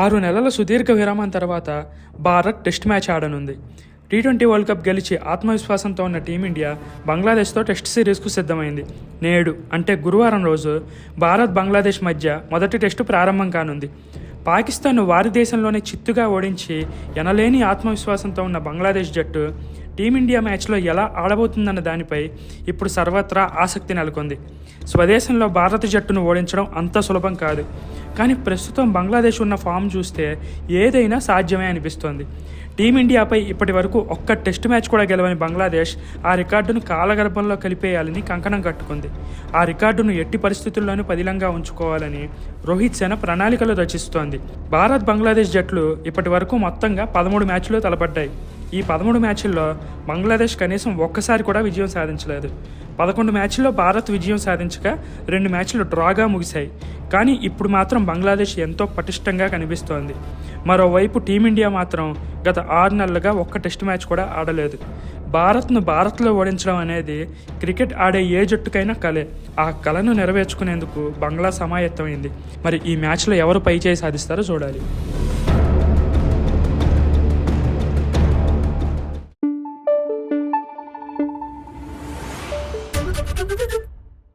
ఆరు నెలల సుదీర్ఘ విరామం తర్వాత భారత్ టెస్ట్ మ్యాచ్ ఆడనుంది. టీ ట్వంటీ వరల్డ్ కప్ గెలిచి ఆత్మవిశ్వాసంతో ఉన్న టీమిండియా బంగ్లాదేశ్తో టెస్ట్ సిరీస్కు సిద్ధమైంది. నేడు అంటే గురువారం రోజు భారత్ బంగ్లాదేశ్ మధ్య మొదటి టెస్టు ప్రారంభం కానుంది. పాకిస్తాన్ను వారి దేశంలోనే చిత్తుగా ఓడించి ఎనలేని ఆత్మవిశ్వాసంతో ఉన్న బంగ్లాదేశ్ జట్టు టీమిండియా మ్యాచ్లో ఎలా ఆడబోతుందన్న దానిపై ఇప్పుడు సర్వత్రా ఆసక్తి నెలకొంది. స్వదేశంలో భారత జట్టును ఓడించడం అంత సులభం కాదు. కానీ ప్రస్తుతం బంగ్లాదేశ్ ఉన్న ఫామ్ చూస్తే ఏదైనా సాధ్యమే అనిపిస్తోంది. టీమిండియాపై ఇప్పటి వరకు ఒక్క టెస్ట్ మ్యాచ్ కూడా గెలవని బంగ్లాదేశ్ ఆ రికార్డును కాలగర్భంలో కలిపేయాలని కంకణం కట్టుకుంది. ఆ రికార్డును ఎట్టి పరిస్థితుల్లోనూ పదిలంగా ఉంచుకోవాలని రోహిత్ సేన ప్రణాళికలు రచిస్తోంది. భారత్ బంగ్లాదేశ్ జట్లు ఇప్పటి వరకు మొత్తంగా పదమూడు మ్యాచ్లు తలపడ్డాయి. ఈ పదమూడు మ్యాచ్ల్లో బంగ్లాదేశ్ కనీసం ఒక్కసారి కూడా విజయం సాధించలేదు. పదకొండు మ్యాచ్ల్లో భారత్ విజయం సాధించగా రెండు మ్యాచ్లు డ్రాగా ముగిశాయి. కానీ ఇప్పుడు మాత్రం బంగ్లాదేశ్ ఎంతో పటిష్టంగా కనిపిస్తోంది. మరోవైపు టీమిండియా మాత్రం గత ఆరు నెలలుగా ఒక్క టెస్ట్ మ్యాచ్ కూడా ఆడలేదు. భారత్ను భారత్లో ఓడించడం అనేది క్రికెట్ ఆడే ఏ జట్టుకైనా కలే. ఆ కళను నెరవేర్చుకునేందుకు బంగ్లా సమాయత్తమైంది. మరి ఈ మ్యాచ్లో ఎవరు పై చేయి సాధిస్తారో చూడాలి. Ha ha ha!